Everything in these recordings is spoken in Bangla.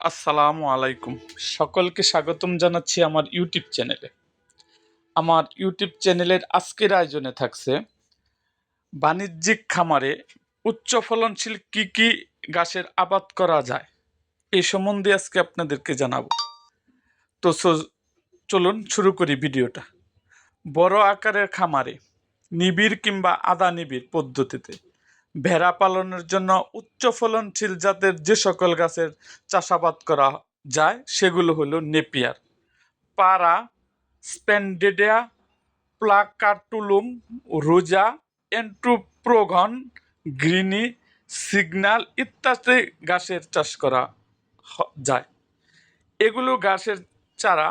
আসসালামু আলাইকুম। সকলকে স্বাগতম জানাচ্ছি আমার ইউটিউব চ্যানেলে। আমার ইউটিউব চ্যানেলের আজকের আয়োজনে থাকছে বাণিজ্যিক খামারে উচ্চ ফলনশীল কি কি গাছের আবাদ করা যায় এই সম্বন্ধে আজকে আপনাদেরকে জানাব। তো চলুন শুরু করি ভিডিওটা। বড় আকারের খামারে নিবিড় কিংবা আদা নিবিড় পদ্ধতিতে ভেড়া পালনের জন্য উচ্চ ফলনশীল জাতের যে সকল গাছের চাষাবাদ করা যায়, সেগুলো হলো নেপিয়ার, পারা, স্প্যান্ডেডিয়া প্লাকাটুলুম রোজা, এন্ট্রোপ্রোগন, গ্রিনি, সিগনাল ইত্যাদি গাছের চাষ করা যায়। এগুলো গাছের চারা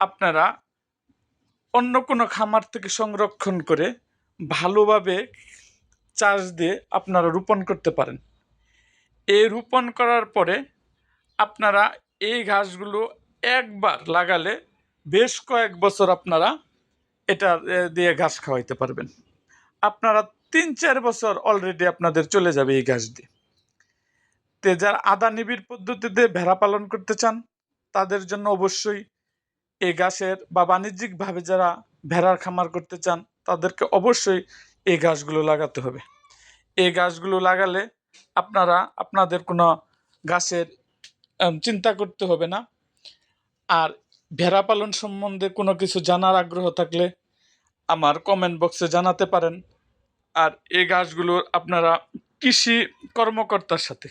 আপনারা অন্য কোনো খামার থেকে সংরক্ষণ করে ভালোভাবে চাষ দিয়ে আপনারা রোপণ করতে পারেন। এই রোপণ করার পরে আপনারা এই ঘাসগুলো একবার লাগালে বেশ কয়েক বছর আপনারা এটা দিয়ে ঘাস খাওয়াইতে পারবেন। আপনারা তিন চার বছর অলরেডি আপনাদের চলে যাবে এই ঘাস দিয়ে। তে যারা আদা নিবিড় পদ্ধতিতে ভেড়া পালন করতে চান, তাদের জন্য অবশ্যই এই ঘাসের বা বাণিজ্যিকভাবে যারা ভেড়ার খামার করতে চান, তাদেরকে অবশ্যই এই গাছগুলো লাগাতে হবে। এই গাছগুলো লাগালে আপনারা, আপনাদের কোনো গাছের চিন্তা করতে হবে না। আর ভেড়া পালন সম্বন্ধে কোনো কিছু জানার আগ্রহ থাকলে আমার কমেন্ট বক্সে জানাতে পারেন। আর এই গাছগুলো আপনারা কৃষি কর্মকর্তার সাথে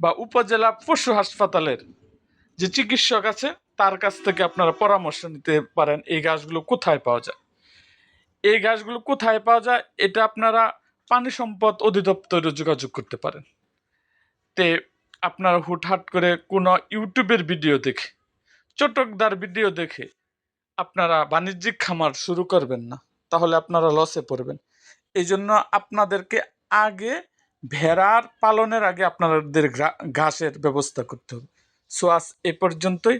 বা উপজেলা পশু হাসপাতালের যে চিকিৎসক আছে, তার কাছ থেকে আপনারা পরামর্শ নিতে পারেন, এই গাছগুলো কোথায় পাওয়া যায়। এই গাছগুলো কোথায় পাওয়া যায়, এটা আপনারা পানি সম্পদ অধিদপ্তরে যোগাযোগ করতে পারেন। তে আপনারা হুটহাট করে কোনো ইউটিউবের ভিডিও দেখে, চটকদার ভিডিও দেখে আপনারা বাণিজ্যিক খামার শুরু করবেন না, তাহলে আপনারা লসে পড়বেন। এই জন্য আপনাদেরকে আগে ভেড়ার পালনের আগে আপনাদের ঘাসের ব্যবস্থা করতে হবে। সো আজ এ পর্যন্তই।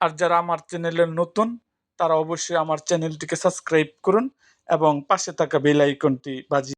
আর যারা আমার চ্যানেলের নতুন, তারা অবশ্যই আমার চ্যানেলটিকে সাবস্ক্রাইব করুন। এবং পাশে থাকা বেল আইকনটি বাজিয়ে